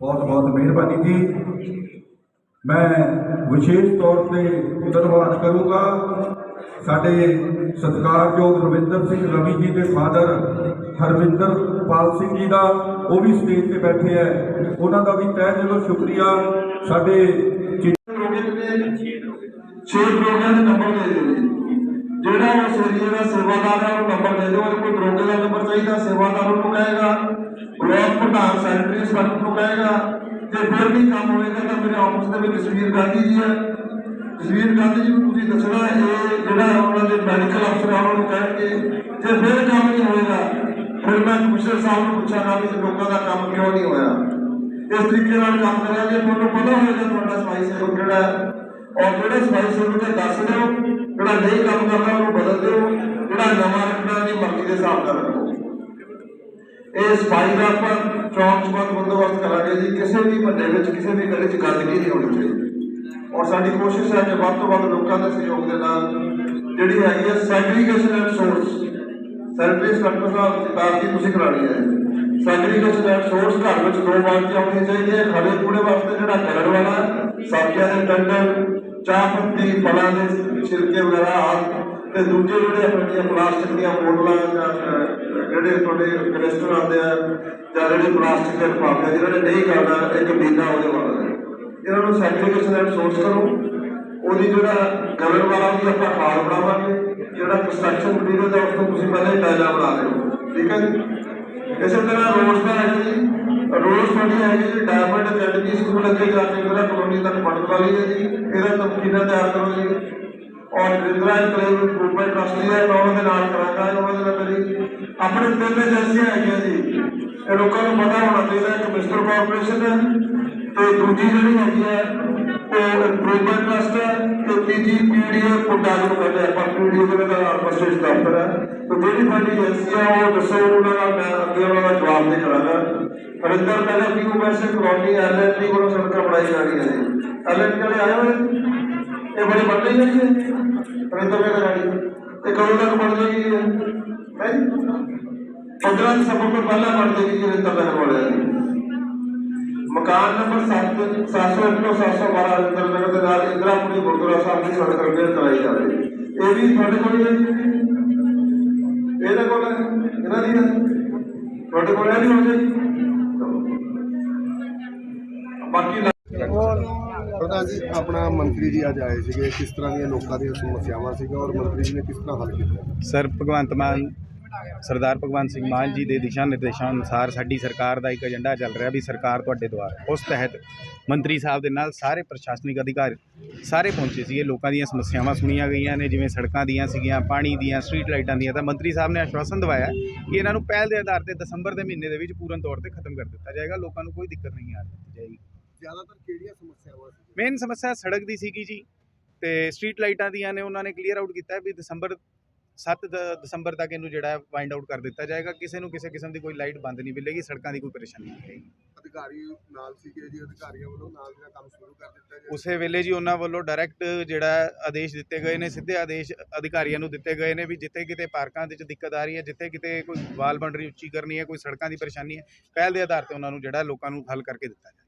ਬਹੁਤ ਬਹੁਤ ਮਿਹਰਬਾਨੀ ਜੀ। ਮੈਂ ਵਿਸ਼ੇਸ਼ ਤੌਰ ਤੇ ਧੰਨਵਾਦ ਕਰੂੰਗਾ। ਸਾਡੇ ਸਤਿਕਾਰਯੋਗ ਰਵਿੰਦਰ ਸਿੰਘ ਰਵੀ ਜੀ ਦੇ ਫਾਦਰ ਹਰਵਿੰਦਰ ਪਾਲ ਸਿੰਘ ਜੀ ਦਾ, ਉਹ ਵੀ ਸਟੇਜ ਤੇ ਬੈਠੇ ਹੈ ਉਹਨਾਂ ਦਾ ਵੀ ਤਹਿ ਦਿਲੋਂ ਸ਼ੁਕਰੀਆ। ਸਾਡੇ ਛੇ ਪ੍ਰੋਗਰਾਮ ਦੇ ਨੰਬਰ ਦੇ ਦਿਓ ਜਿਹੜਾ ਉਸ ਏਰੀਏ ਦਾ ਸੇਵਾਦਾਰ ਹੈ ਨੰਬਰ ਦੇ ਦਿਓ। ਕੋਈ ਦਰੋਗੇ ਦਾ ਨੰਬਰ ਚਾਹੀਦਾ, ਸੇਵਾਦਾਰ ਉਹਨੂੰ ਕਹੇਗਾ। ਸੈਕਟਰੀ ਸਰਪੰਚ ਨੂੰ ਕਹੇਗਾ, ਜੇ ਫਿਰ ਵੀ ਕੰਮ ਹੋਏਗਾ ਤਾਂ ਮੇਰੇ ਆਫਿਸ ਦੇ ਵਿੱਚ ਜਸਵੀਰ ਗਾਂਧੀ ਜੀ ਹੈ। ਜਸਵੀਰ ਗਾਂਧੀ ਜੀ ਨੂੰ ਤੁਸੀਂ ਦੱਸਣਾ, ਇਹ ਜਿਹੜਾ ਉਹਨਾਂ ਦੇ ਮੈਡੀਕਲ ਅਫਸਰ ਆ, ਉਹਨਾਂ ਕਹਿਣਗੇ, ਜੇ ਫਿਰ ਕੰਮ ਨਹੀਂ ਹੋਏਗਾ ਫਿਰ ਮੈਂ ਕਮਿਸ਼ਨਰ ਸਾਹਿਬ ਨੂੰ ਪੁੱਛਾਂਗਾ ਵੀ ਲੋਕਾਂ ਦਾ ਕੰਮ ਕਿਉਂ ਨਹੀਂ ਹੋਇਆ। ਇਸ ਤਰੀਕੇ ਨਾਲ ਕੰਮ ਕਰਾਂਗੇ ਤੁਹਾਨੂੰ ਪਤਾ ਹੋਏਗਾ ਤੁਹਾਡਾ ਸਫ਼ਾਈ ਸੇਵਕ ਜਿਹੜਾ ਔਰ ਜਿਹੜੇ ਸਫ਼ਾਈ ਸੇਵਕ ਦੇ ਦੱਸ ਦਿਓ ਜਿਹੜਾ ਨਹੀਂ ਕੰਮ ਕਰਦਾ, ਉਹਨੂੰ ਬਦਲ ਦਿਓ, ਜਿਹੜਾ ਨਵਾਂ ਰੱਖਣਾ ਦੀ ਮਰਜ਼ੀ ਦੇ ਹਿਸਾਬ ਨਾਲ ਰੱਖੋ। ਇਹ ਸਫ਼ਾਈ ਦਾ ਆਪਾਂ ਚੌਂਕ ਚੌਂਕ ਬੰਦੋਬਸਤ ਕਰਾਂਗੇ ਜੀ ਕਿਸੇ ਵੀ ਮਹੱਲੇ ਵਿੱਚ ਕਿਸੇ ਵੀ ਗਲੀ 'ਚ ਗੰਦਗੀ ਨਹੀਂ ਹੋਣੀ ਚਾਹੀਦੀ ਔਰ ਸਾਡੀ ਕੋਸ਼ਿਸ਼ ਹੈ ਕਿ ਵੱਧ ਤੋਂ ਵੱਧ ਲੋਕਾਂ ਦੇ ਸਹਿਯੋਗ ਦੇ ਨਾਲ ਜਿਹੜੀ ਹੈਗੀ ਹੈ segregation and source secretary sector ਸਾਹਿਬ ਕਿਤਾਬ ਦੀ ਤੁਸੀਂ ਕਰਾਣੀ ਹੈ ਸੈਗਰੀਗੇਸ਼ਨ ਐਂਡ ਸੋਰਸ ਘਰ ਵਿੱਚ ਦੋ ਬਾਲਟੀਆਂ ਹੋਣੀਆਂ ਚਾਹੀਦੀਆਂ ਖੜੇ ਕੂੜੇ ਵਾਸਤੇ ਜਿਹੜਾ ਕਲਰ ਵਾਲਾ ਸਬਜ਼ੀਆਂ ਦੇ ਟੰਡਰ ਚਾਹ ਪੱਤੀ ਫਲਾਂ ਦੇ ਛਿਲਕੇ ਵਗੈਰਾ ਆਦਿ ਤੇ ਦੂਜੇ ਜਿਹੜੇ ਆਪਣੀਆਂ ਪਲਾਸਟਿਕ ਦੀਆਂ ਬੋਤਲਾਂ ਜਾਂ ਅਹ, ਜਿਹੜੇ ਤੁਹਾਡੇ ਕੈਨਿਸਟਰ ਆਉਂਦੇ ਆ ਜਾਂ ਜਿਹੜੇ ਪਲਾਸਟਿਕ ਦੇ ਲਿਫਾਫੇ ਜਿਹਨਾਂ ਨੇ ਨਹੀਂ ਕਰਨਾ ਇੱਕ ਮਹੀਨਾ ਉਹਦੇ ਵਾਲਾ ਇਹਨਾਂ ਨੂੰ ਸੈਗਰੀਗੇਸ਼ਨ ਐਂਡ ਸੋਰਸ ਕਰੋ। ਉਹਦੀ ਜਿਹੜਾ ਕਲਰ ਵਾਲਾ ਉਹਦੀ ਆਪਾਂ ਖਾਦ ਬਣਾਵਾਂਗੇ, ਜਿਹੜਾ ਕੰਸਟਰਕਸ਼ਨ ਮਟੀਰੀਅਲ ਦਾ, ਉਸ ਤੋਂ ਤੁਸੀਂ ਪਹਿਲਾਂ ਹੀ ਬਣਾ ਲਿਓ। ਠੀਕ ਹੈ ਇਸੇ ਤਰ੍ਹਾਂ ਰੋਜ਼ ਦਾ ਹੈ ਜੀ, ਰੋਜ਼ ਤੁਹਾਡੀ ਹੈ ਜੀ ਡਾਇਮੰਡ ਅਕੈਡਮੀ ਸਕੂਲ ਅੱਗੇ ਜਾ ਕੇ ਮੇਰਾ ਕਲੋਨੀ ਤੱਕ ਪੜਨ ਵਾਲੀ ਹੈ ਜੀ। ਇਹਦਾ ਤਮਕੀਨਾ ਤਿਆਰ ਕਰੋ ਜੀ? ਔਰ ਜਿੰਦਰਾ ਕਲੇਵ ਇੰਪਰੂਵਮੈਂਟ ਟਰਸਟ ਹੈ ਉਹਨਾਂ ਦੇ ਨਾਲ ਕਰਾਂਗਾ ਉਹਨਾਂ ਦੇ ਨਾਲ ਮੇਰੀ ਆਪਣੇ ਤਿੰਨ ਏਜੰਸੀਆਂ ਹੈਗੀਆਂ ਜੀ। ਇਹ ਲੋਕਾਂ ਨੂੰ ਪਤਾ ਹੋਣਾ ਚਾਹੀਦਾ, ਇੱਕ ਮਿਸਟਰ ਕਾਰਪੋਰੇਸ਼ਨ ਹੈ ਤੇ ਦੂਜੀ ਜਿਹੜੀ ਹੈਗੀ ਹੈ, ਉਹ ਇੰਪਰੂਵਮੈਂਟ ਟਰਸਟ ਹੈ ਤੇ ਤੀਜੀ ਪੀਡੀਏ ਪੁੱਡਾ ਨੂੰ ਕਹਿੰਦੇ ਆਪਾਂ ਪੀਡੀਏ ਦੇ ਦਾ ਫਸਟ ਦਫ਼ਤਰ ਹੈ। ਤੇ ਜਿਹੜੀ ਸਾਡੀ ਏਜੰਸੀ ਉਹ ਦੱਸੋ ਉਹਨਾਂ ਦਾ ਮੈਂ ਅੱਗੇ ਉਹਨਾਂ ਦਾ ਜਵਾਬ ਦੇ ਕਰਾਂਗਾ। ਹਰਿੰਦਰ, ਪਹਿਲੇ ਵੀ ਵੈਸੇ ਕਲੋਨੀ ਐਲਐਨਡੀ ਕੋਲੋਂ ਸੜਕਾਂ ਬਣਾਈ ਜਾ ਰਹੀ ਹੈ ਜੀ ਐਲਐਨਡੀ ਵਾਲੇ ਆਏ ਹੋਏ? ਇਹ ਬੜੀ ਵੱਡੀ ਹੈ। ਜੀ ਹਰਿੰਦਰ ਕਹਿੰਦਾ ਗਾੜੀ ਇਹ ਤੱਕ ਬਣ ਜਾਏਗੀ ਹੈ? ਜੀ 15 ਤੋਂ ਪਹਿਲਾਂ ਬਣ ਜਾਏਗੀ ਜੀ ਹਰਿੰਦਰ ਨਗਰ ਮਕਾਨ ਨੰਬਰ 7 701 ਤੋਂ 712 ਹਰਿੰਦਰ ਨਗਰ ਦੇ ਨਾਲ ਇੰਦਰਾਪੁਰੀ ਗੁਰਦੁਆਰਾ ਸਾਹਿਬ ਦੀ ਸੜਕ ਰਿਪੇਅਰ ਕਰਾਈ ਜਾ ਰਹੀ ਇਹ ਵੀ ਤੁਹਾਡੇ ਕੋਲ ਹੈ ਜੀ? ਕੋਲ ਹੈ? ਇਹਨਾਂ ਦੀ ਤੁਹਾਡੇ ਕੋਲ ਹੈ ਨਹੀਂ ਹੋ ਜਾਏਗੀ ਬਾਕੀ ਪ੍ਰਧਾਨ ਜੀ, ਆਪਣਾ ਮੰਤਰੀ ਜੀ ਅੱਜ ਆਏ ਸੀਗੇ, ਕਿਸ ਤਰ੍ਹਾਂ ਦੀਆਂ ਲੋਕਾਂ ਦੀਆਂ ਸਮੱਸਿਆਵਾਂ ਸੀਗੀਆਂ ਔਰ ਮੰਤਰੀ ਜੀ ਨੇ ਕਿਸ ਤਰ੍ਹਾਂ ਹੱਲ ਕੀਤਾ? ਸਰ, ਭਗਵੰਤ ਮਾਨ, ਸਰਦਾਰ ਭਗਵੰਤ ਸਿੰਘ ਮਾਨ ਜੀ ਦੇ ਦਿਸ਼ਾ ਨਿਰਦੇਸ਼ਾਂ ਅਨੁਸਾਰ ਸਾਡੀ ਸਰਕਾਰ ਦਾ ਇੱਕ ਏਜੰਡਾ ਚੱਲ ਰਿਹਾ ਵੀ ਸਰਕਾਰ ਤੁਹਾਡੇ ਦੁਆਰ। ਉਸ ਤਹਿਤ ਮੰਤਰੀ ਸਾਹਿਬ ਦੇ ਨਾਲ ਸਾਰੇ ਪ੍ਰਸ਼ਾਸਨਿਕ ਅਧਿਕਾਰੀ ਸਾਰੇ ਪਹੁੰਚੇ ਸੀਗੇ। ਲੋਕਾਂ ਦੀਆਂ ਸਮੱਸਿਆਵਾਂ ਸੁਣੀਆਂ ਗਈਆਂ ਨੇ, ਜਿਵੇਂ ਸੜਕਾਂ ਦੀਆਂ ਸੀਗੀਆਂ, ਪਾਣੀ ਦੀਆਂ, ਸਟਰੀਟ ਲਾਈਟਾਂ ਦੀਆਂ। ਤਾਂ ਮੰਤਰੀ ਸਾਹਿਬ ਨੇ ਆਸ਼ਵਾਸਨ ਦਵਾਇਆ ਕਿ ਇਹਨਾਂ ਨੂੰ ਪਹਿਲ ਦੇ ਆਧਾਰ ਤੇ ਦਸੰਬਰ ਦੇ ਮਹੀਨੇ ਦੇ ਵਿੱਚ ਪੂਰਨ ਤੌਰ ਤੇ ਖਤਮ ਕਰ ਦਿੱਤਾ ਜਾਏਗਾ। ਲੋਕਾਂ ਨੂੰ ਕੋਈ ਦਿੱਕਤ ਨਹੀਂ ਆ ਜਾਏਗੀ। ਜ਼ਿਆਦਾਤਰ ਕਿਹੜੀਆਂ ਸਮੱਸਿਆਵਾਂ ਸੀ ਮੇਨ ਸਮੱਸਿਆ ਸੜਕ ਦੀ ਸੀਗੀ ਜੀ ਤੇ ਸਟਰੀਟ ਲਾਈਟਾਂ ਦੀਆਂ ਨੇ ਉਹਨਾਂ ਨੇ ਕਲੀਅਰ ਆਊਟ ਕੀਤਾ ਵੀ ਦਸੰਬਰ 7 ਦ- ਦਸੰਬਰ ਤੱਕ ਇਹਨੂੰ ਜਿਹੜਾ ਹੈ ਵਾਈਂਡ ਆਊਟ ਕਰ ਦਿੱਤਾ ਜਾਏਗਾ। ਕਿਸੇ ਨੂੰ ਕਿਸੇ ਕਿਸਮ ਦੀ ਕੋਈ ਲਾਈਟ ਬੰਦ ਨਹੀਂ ਮਿਲੇਗੀ ਸੜਕਾਂ ਦੀ ਕੋਈ ਪਰੇਸ਼ਾਨੀ ਨਹੀਂ ਆਏਗੀ ਅਧਿਕਾਰੀ ਨਾਲ ਸੀਗੇ ਜੀ ਅਧਿਕਾਰੀਆਂ ਵੱਲੋਂ ਨਾਲ ਜਿਹੜਾ ਕੰਮ ਸ਼ੁਰੂ ਕਰ ਦਿੱਤਾ ਜੀ ਉਸੇ ਵੇਲੇ ਜੀ ਉਹਨਾਂ ਵੱਲੋਂ ਡਾਇਰੈਕਟ ਜਿਹੜਾ ਆਦੇਸ਼ ਦਿੱਤੇ ਗਏ ਨੇ ਸਿੱਧੇ ਆਦੇਸ਼ ਅਧਿਕਾਰੀਆਂ ਨੂੰ ਦਿੱਤੇ ਗਏ ਨੇ ਵੀ ਜਿੱਥੇ ਕਿਤੇ ਪਾਰਕਾਂ ਦੇ ਵਿੱਚ ਦਿੱਕਤ ਆ ਰਹੀ ਹੈ ਜਿੱਥੇ ਕਿਤੇ ਕੋਈ ਵਾਲ ਬਾਉਂਡਰੀ ਉੱਚੀ ਕਰਨੀ ਹੈ ਕੋਈ ਸੜਕਾਂ ਦੀ ਪਰੇਸ਼ਾਨੀ ਹੈ ਪਹਿਲ ਦੇ ਆਧਾਰ ਤੇ ਉਹਨਾਂ ਨੂੰ ਜਿਹੜਾ ਲੋਕਾਂ ਨੂੰ ਹੱਲ ਕਰਕੇ ਦਿੱਤਾ ਜਾਏ।